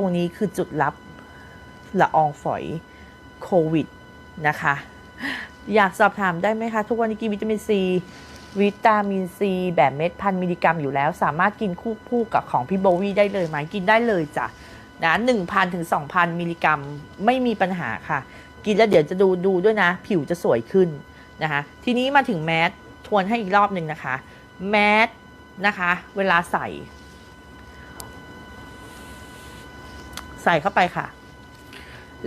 รงนี้คือจุดลับละอองฝอยโควิดนะคะ อยากสอบถามได้ไหมคะ ทุกวันนี้กินวิตามินซีวิตามินซีแบบเม็ดพันมิลลิกรัมอยู่แล้ว สามารถกินคู่คู่กับของพี่โบวี่ได้เลยไหมกินได้เลยจ้ะนะหนึ่งพันถึงสองพันมิลลิกรัมไม่มีปัญหาค่ะ กินแล้วเดี๋ยวจะดูดูด้วยนะ ผิวจะสวยขึ้นนะคะทีนี้มาถึงแมสทวนให้อีกรอบหนึ่งนะคะ แมสนะคะ เวลาใส่ ส่เข้าไปค่ะ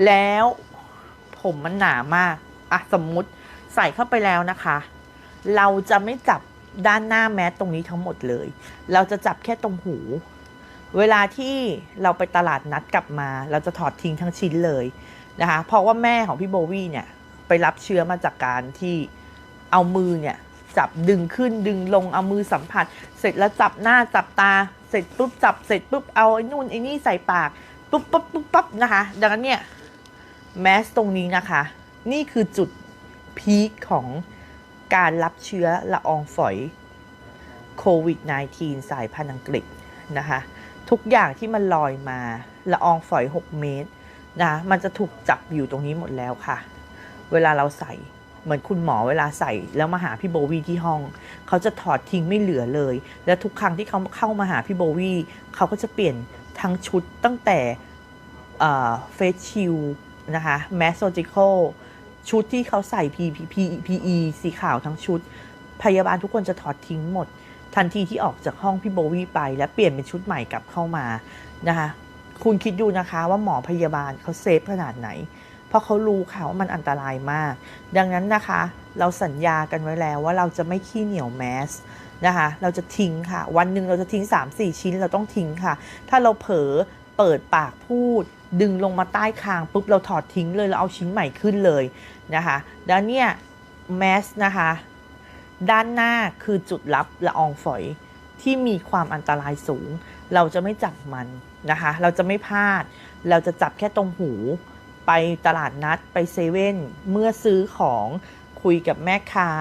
แล้วผมมันหนามากอะสมมุติใส่เข้าไปแล้วนะคะ เราจะไม่จับด้านหน้าแมสตรงนี้ทั้งหมดเลย เราจะจับแค่ตรงหู เวลาที่เราไปตลาดนัดกลับมา เราจะถอดทิ้งทั้งชิ้นเลยนะคะ เพราะว่าแม่ของพี่โบวี่เนี่ยไปรับเชื้อมาจากการที่เอามือเนี่ยจับดึงขึ้นดึงลงเอามือสัมผัส เสร็จแล้วจับหน้าจับตา เสร็จปุ๊บจับเสร็จปุ๊บเอาไอ้นู่นไอ้นี่ใส่ปาก ปุ๊บปุ๊บปุ๊บปั๊บนะคะ ดังนั้นเนี่ยแมสตรงนี้นะคะ นี่คือจุดพีคของการรับเชื้อละอองฝอยโควิด -19 สายพันธุ์อังกฤษนะคะ ทุกอย่างที่มันลอยมาละอองฝอย 6 เมตรนะมันจะถูกจับอยู่ตรงนี้หมดแล้วค่ะ เวลาเราใส่เหมือนคุณหมอเวลาใส่แล้วมาหาพี่โบวี่ที่ห้อง เขาจะถอดทิ้งไม่เหลือเลย และทุกครั้งที่เขาเข้ามาหาพี่โบวี่เขาก็จะเปลี่ยนทั้งชุดตั้งแต่ เฟสชิลนะคะแมสโซจิคอลชุดที่เขาใส่ PPE สีขาวทั้งชุด พยาบาลทุกคนจะถอดทิ้งหมด ทันทีที่ออกจากห้องพี่โบวี่ไป และเปลี่ยนเป็นชุดใหม่กลับเข้ามานะคะคุณคิดดูนะคะว่าหมอพยาบาลเขาเซฟขนาดไหน เพราะเขารู้ค่ะว่ามันอันตรายมาก ดังนั้นนะคะ เราสัญญากันไว้แล้วว่าเราจะไม่ขี้เหนียวแมสนะคะ เราจะทิ้งค่ะ วันหนึ่งเราจะทิ้ง 3-4 ชิ้นเราต้องทิ้งค่ะ ถ้าเราเผลอ เปิดปากพูด ดึงลงมาใต้คางปุ๊บเราถอดทิ้งเลยเราเอาชิ้นใหม่ขึ้นเลยนะคะแล้วเนี่ยแมสนะคะด้านหน้าคือจุดลับละอองฝอยที่มีความอันตรายสูง เราจะไม่จับมันนะคะ เราจะไม่พลาด เราจะจับแค่ตรงหู ไปตลาดนัดไปเซเว่นเมื่อซื้อของคุยกับแม่ค้า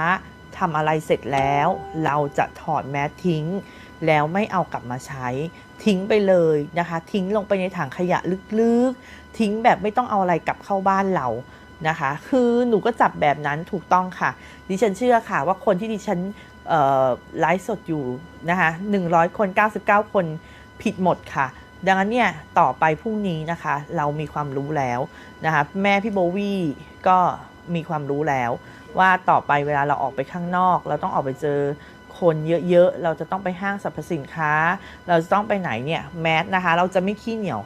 ทำอะไรเสร็จแล้ว เราจะถอดแมสทิ้ง แล้วไม่เอากลับมาใช้ ทิ้งไปเลยนะคะ ทิ้งลงไปในถังขยะลึกๆ ทิ้งแบบไม่ต้องเอาอะไรกลับเข้าบ้านเรานะคะ คือหนูก็จับแบบนั้นถูกต้องค่ะ ดิฉันเชื่อค่ะว่าคนที่ดิฉันไลฟ์สดอยู่นะคะ100 คน 99 คนผิดหมดค่ะ ดังนั้นเนี่ยต่อไปพรุ่งนี้นะคะ เรามีความรู้แล้วนะคะแม่พี่โบวี่ก็มีความรู้แล้ว ว่าต่อไปเวลาเราออกไปข้างนอก เราต้องออกไปเจอ คนเยอะๆ เราจะต้องไปห้างสรรพสินค้า เราจะต้องไปไหนเนี่ยแมสนะคะ เราจะไม่ขี้เหนียว